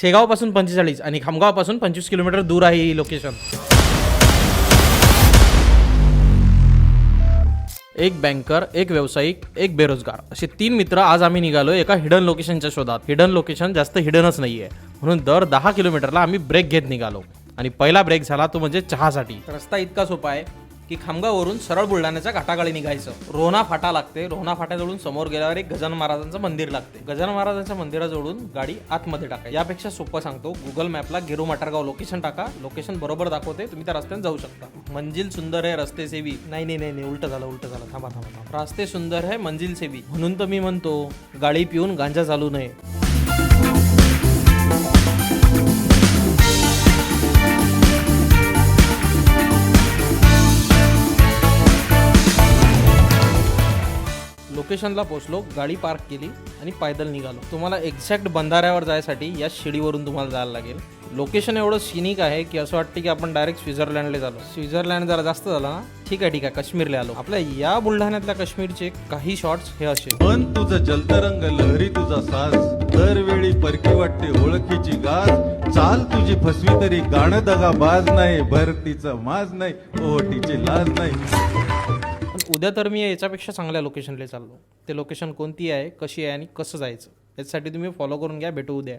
शेगावपासून पंचेचाळीस आणि खामगावपासून पंचवीस किलोमीटर दूर आहे ही लोकेशन एक बँकर एक व्यावसायिक एक बेरोजगार. असे तीन मित्र आज आम्ही निघालो एका हिडन लोकेशनच्या शोधात. हिडन लोकेशन जास्त हिडनच नाहीये. म्हणून दर दहा किलोमीटरला आम्ही ब्रेक घेत निघालो. आणि पहिला ब्रेक झाला तो म्हणजे चहासाठी. रस्ता इतका सोपा आहे. की खामगाववरून सरळ बुलढाण्याच्या घाटाकडे निघायचं. रोहना फाटा लागते. रोहना फाट्याजवळून समोर गेल्यावर एक गजान महाराजांचं मंदिर लागते. गजान महाराजांच्या मंदिराजवळून गाडी आतमध्ये टाका. यापेक्षा सोपं सांगतो गुगल मॅपला गिरू मटारगाव लोकेशन टाका. लोकेशन बरोबर दाखवते तुम्ही त्या रस्त्याने जाऊ शकता. मंजिल सुंदर आहे रस्ते सेवी नाही नाही नाही नाही उलट झालं उलट झालं. थांबा थांबा थांबा. रस्ते सुंदर आहे मंजिल सेवी म्हणून तर मी म्हणतो गाडी पिऊन गांजा चालू नये. लोकेशनला पोचलो गाडी पार्क केली आणि पायदल निघालो. तुम्हाला एक्झॅक्ट बंधाऱ्यावर जायसाठी या शिडीवरून तुम्हाला जायला लागेल. लोकेशन एवढं सिनिक आहे की असं वाटतं की आपण डायरेक्ट स्वित्झर्लंडला झालो स्वित्झर्लंड जरा जास्त झाला ना ठीक आहे ठीक आहे काश्मीरला आलो. आपल्या या बुलढाण्यातल्या काश्मीरचे काही शॉर्ट्स हे असे. पण तुझं जलतरंग लहरी तुझा साज. दरवेळी परकी वाटते ओळखीची गाज. चाल तुझी फसवी तरी गाणं दगा बाज नाही. भरतीचं माज नाही. ओटीची लाज नाही. उद्या तर मी याच्यापेक्षा चांगल्या लोकेशनला चाललो. ते लोकेशन कोणती आहे कशी आहे आणि कसं जायचं? याच्यासाठी तुम्ही फॉलो करून घ्या भेटू उद्या.